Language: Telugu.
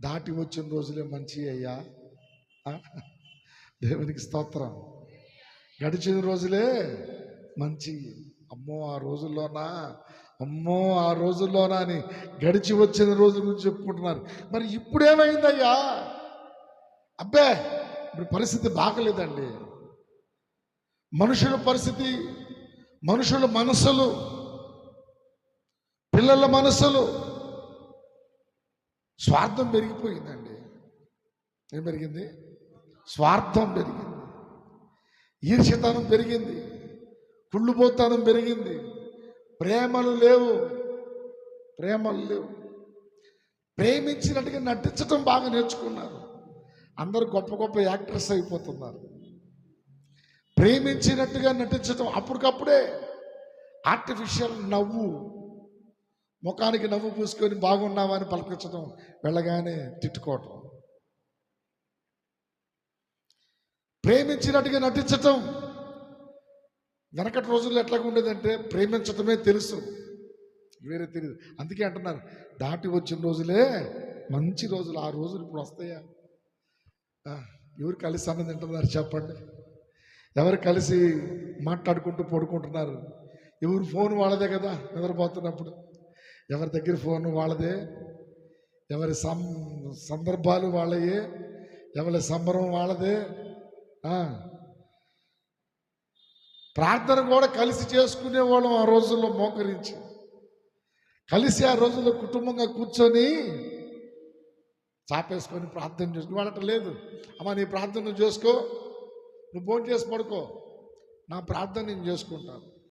దాటి వచ్చిన రోజులే మంచి అయ్యా. దేవునికి స్తోత్రం. గడిచిన రోజులే మంచి. అమ్మో ఆ రోజుల్లోనా? అమ్మో ఆ రోజుల్లోనా అని గడిచి వచ్చిన రోజుల గురించి చెప్పుకుంటున్నారు. మరి ఇప్పుడు ఏమైందయ్యా అబ్బే ఇప్పుడు పరిస్థితి బాగలేదండి. మనుషుల పరిస్థితి మనుషుల మనసులు పిల్లల మనసులు స్వార్థం పెరిగిపోయిందండి. ఏం పెరిగింది? స్వార్థం పెరిగింది. ఈర్ష్యతనం పెరిగింది. కుళ్ళుపోతనం పెరిగింది. ప్రేమలు లేవు. ప్రేమలు లేవు. ప్రేమించినట్టుగా నటించడం బాగా నేర్చుకున్నారు. అందరూ గొప్ప గొప్ప యాక్టర్స్ అయిపోతున్నారు. ప్రేమించినట్టుగా నటించడం అప్పటికప్పుడే ఆర్టిఫిషియల్ నవ్వు ముఖానికి నవ్వు పూసుకొని బాగున్నామని పలకరించడం వెళ్ళగానే తిట్టుకోవటం. ప్రేమించినట్టుగా నటించటం. వెనకటి రోజుల్లో ఎట్లాగా ఉండేదంటే ప్రేమించటమే తెలుసు. వేరే తెలియదు అందుకే అంటున్నారు దాటి వచ్చిన రోజులే మంచి రోజులు ఆ రోజులు ఇప్పుడు వస్తాయా? ఎవరు కలిసి అన్నం తింటున్నారు చెప్పండి. ఎవరు కలిసి మాట్లాడుకుంటూ పడుకుంటున్నారు? ఎవరు ఫోన్ వాళ్ళదే కదా నిద్రపోతున్నప్పుడు. ఎవరి దగ్గర ఫోన్ వాళ్ళదే? ఎవరి సం సందర్భాలు వాళ్ళయే? ఎవరి సంబరం వాళ్ళదే? ప్రార్థన కూడా కలిసి చేసుకునే వాళ్ళం ఆ రోజుల్లో మోకరించి. కలిసి ఆ రోజుల్లో కుటుంబంగా కూర్చొని చాపేసుకొని ప్రార్థన చేసుకుని వాళ్ళట లేదు. అమ్మ నీ ప్రార్థన చేసుకో. నువ్వు ఫోన్ చేసి పడుకో. నా ప్రార్థన నేను చేసుకుంటాను.